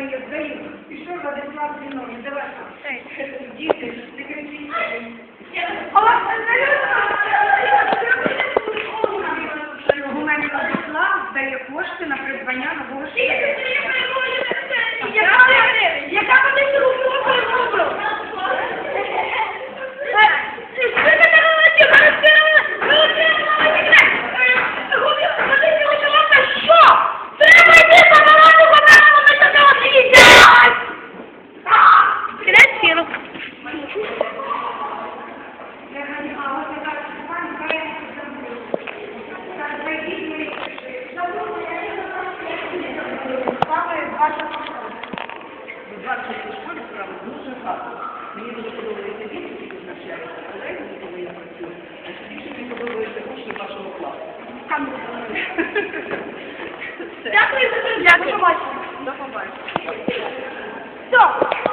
підбирав, що в мене є здаю. Пішов Владислав Зінович, давай. Діти, Мені дуже подобається діти, які навчаються, колеги, коли я працюю. А ще більше мені подобається учні вашого класу. Дякую за перегляд. До побачення. До побачення.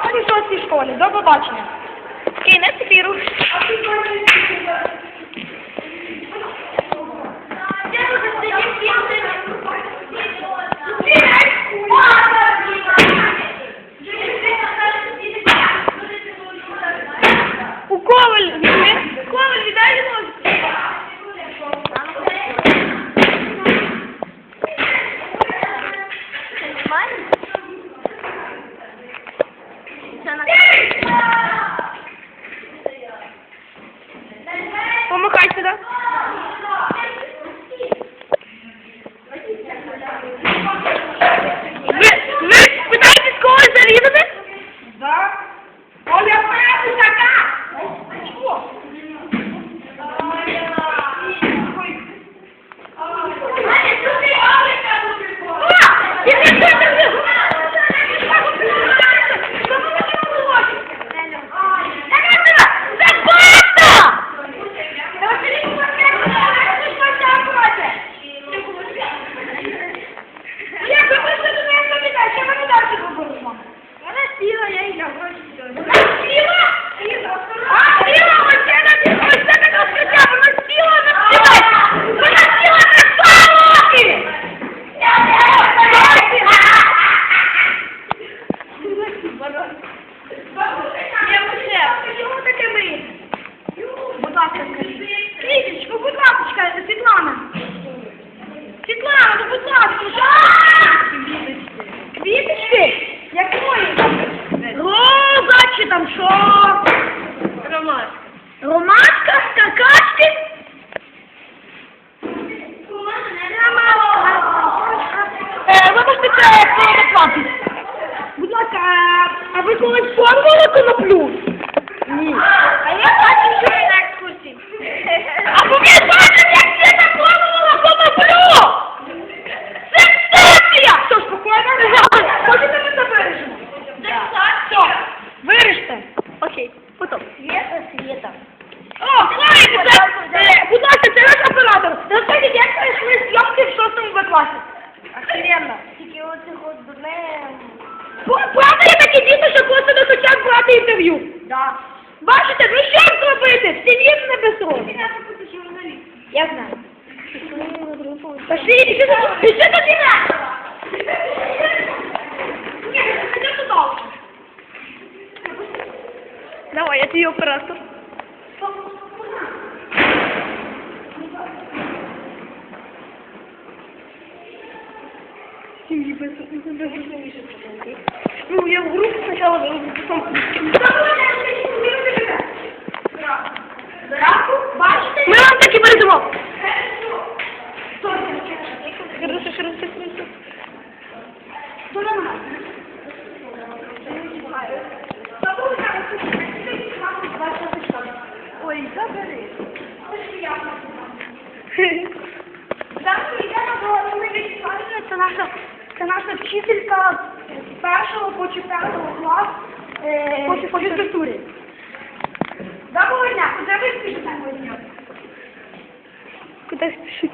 Все, що в цій школі. До побачення. Кінець ефіру. sana. Квіточку, будь ласка, Світлана. Світлана, ну будь ласка? Квіточки? Якої? Роза чи там що? Ромашка. Ромашка? Какашки? Е, Вибачте, це. Будь ласка, а- а ви колись пробували коноплю? Ні. А я бачу, що ви на екскурсії. А ви бачите, як я не пробувала коноплю? Сенсація! Що, спокійно? Хочете ми це вирішимо? Сенсація! Виріште. Окей, потім. Света, Света. О, знаєте, це, е, будь ласка, це наш Розкажіть, як пройшли в шостому Б класі? Охеренно. Тільки оцих от дурне... Правда є такі діти, що просто не хочуть брати інтерв'ю? Да. Бачите, ну що зробити? Всі вірне без року. Я знаю. Пошли, іди сюди, іди сюди! Ні, туди. Давай, я твій оператор. наша це наша вчителька з першого по четвертого класу е, по літературі. Доброго дня, куди ви спішите сьогодні? Куди спішуть?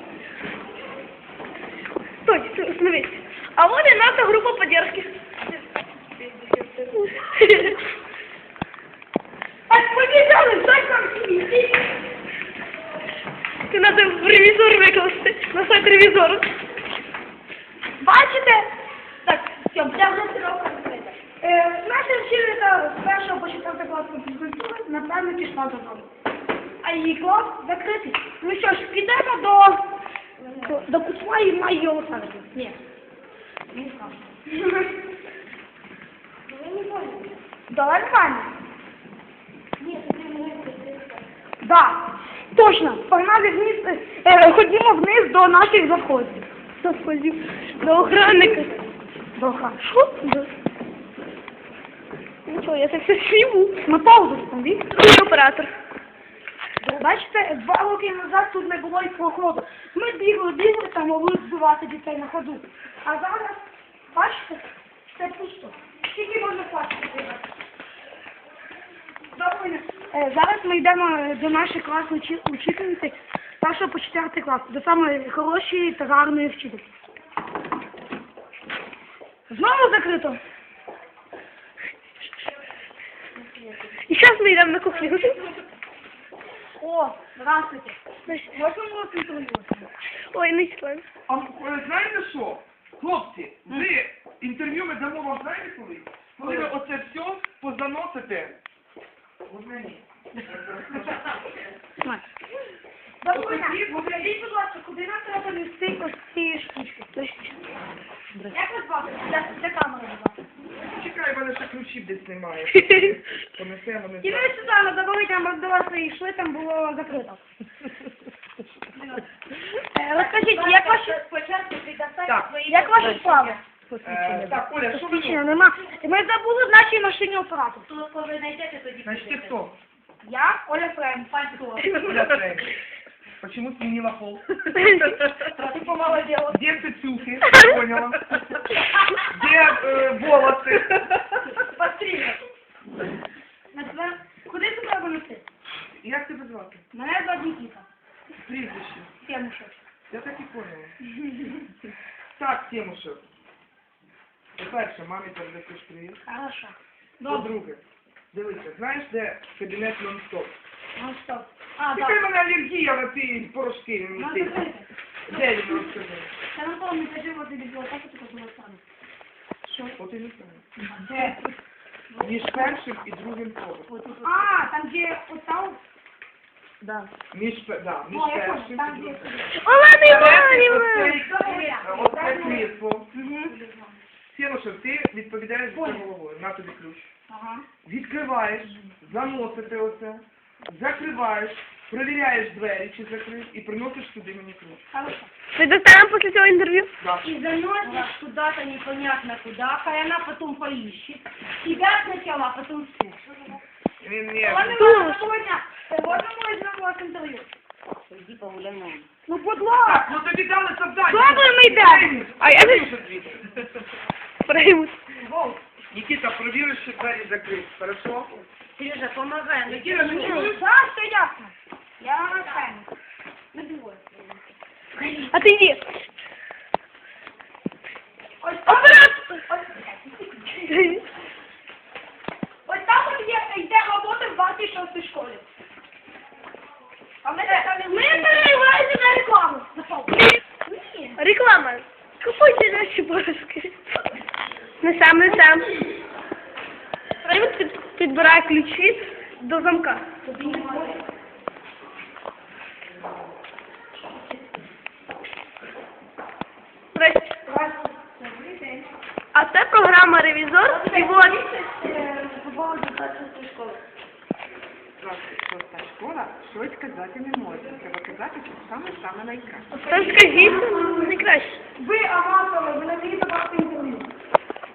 Стой, остановись. А вот и наша группа поддержки. Побежали, стой там Ты надо в ревизор выкласти, на сайт ревизора. Бачите? Так, все, для нас року відкрита. Е, Наша вчителька з першого по 4 класу фізкультури на напевно пішла додому. А її клас закритий. Ну що ж, підемо до, до, кутла і маю його садити. Ні. Ну, Давай нормально. Ні, це не мене. Так, точно. Погнали вниз. Е, е, ходімо вниз до наших заходів. Заходів. До охранника. До охранника. Що? До... Нічого, я це все зніму. На паузу Другий оператор. Бачите, два роки назад тут не було і проходу. Ми бігли, бігли, там могли збивати дітей на ходу. А зараз, бачите, все пусто. Скільки можна платити? Добре. Е, Зараз ми йдемо е, до нашої класної учи- учительниці першого по четвертий клас, до самої хорошої та гарної вчительки. Знову закрито. І зараз ми йдемо на кухню. О, здравствуйте. Можна? Ой, не члены. А ви знаєте що? Хлопці, ви інтерв'ю ми дамо вам знаєте коли? Коли ви оце все позаносите. От мені. Покажіть, будь ласка, куди нам треба нести ось ці штучки? Як вас звати? Де, де камера, будь? Чекай, в мене ще ключів десь немає. Понесемо, не І ви сюди не забудьте, ми до вас йшли, там було закрито. Е, Розкажіть, як ваші... Спочатку Так. свої Як ваші справи? Е, Так, Оля, що ви Посвідчення робите? нема. Ми забули в нашій машині оператор. Тут коли ви знайдете, тоді Значить, ти хто? Я Оля Фрейм, пальто. Оля Фрейм. Почему сменила пол? Ты помолодела. Где цицюхи? Поняла. Где э, волосы? Постріли. На тебе... Куди це треба нести? Як тебе звати? Мене звати Нікіта. Прізвище. Тємушев. Я так і поняла. Так, Тимошев. По-перше, мамі передасиш привіт. Хорошо. Добре. По-друге, дивися, знаєш, де кабінет нон-стоп? Ну що? А, Яка в так. мене алергія на ці порошки Ну, мені закрити. Де він розкажи? Я на тому не кажу, ти бібліотеки, тільки було саме. Що? От і не знаю. Де? Між першим і другим поверхом. А, там де отам? Да. Між, пе- да, між О, я першим понял, і там другим. де... Оце- Іванівна! Оце крісло. Мгм. Сіношев, ти відповідаєш за Понял. головою. На тобі ключ. Ага. Відкриваєш, заносити оце, закриваєш, перевіряєш двері, чи закрив, і приносиш сюди мені ключ. Хорошо. Ты достанем после этого интервью? Да. И заносишь куда-то непонятно куда, хай она потом поищет. Тебя сначала, а потом все. Він не. Ладно, ми візьмемо вас? Иди погуляй Ну, будь ласка. Так, ну тобі дали завдання. Добре, ми йдемо. А я Вийшов звідси. проймусь. Нікіта, провіри, що двері закриті, хорошо? Сережа, помогай. Ну, Нікіта, ну чого? Так, все ясно. Я. Не бігаю. Отойди. Ось, ось там є, йде робота в 26 школі. А ми ми перериваємося на рекламу. Ні. Реклама. Купуйте наші порошки. Не сам, не сам. Привід під, підбирає ключі до замка. А це програма Ревізор і вот По поводу 26 школи. Шоста школа щось казати не може. Треба казати, що саме-саме найкраще. то скажіть найкраще. Ви аматори, ви вмієте брати інтерв'ю.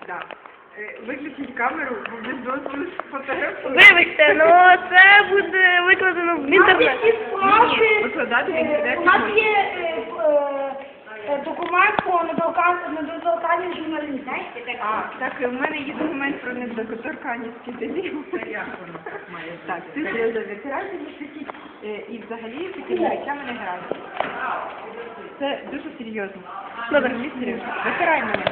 Так. Е, Виключіть камеру, бо без дозволу фотографувати. Вибачте, ну це буде викладено в інтернет. Ні, Викладати в інтернет У нас є е, е, е, документ про недоторкан- недоторканність журналістів. А, так, у мене є документ про недоторканність вчителів. Як воно так? Так, це серйозно ветеранці захистіть і взагалі такими речами не грають. Це дуже серйозно. Добре. Серйозно. Витирай мене.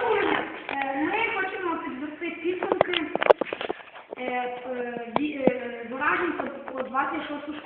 Сьогодні е, ми хочемо підвести підсумки вражень про 26 школу.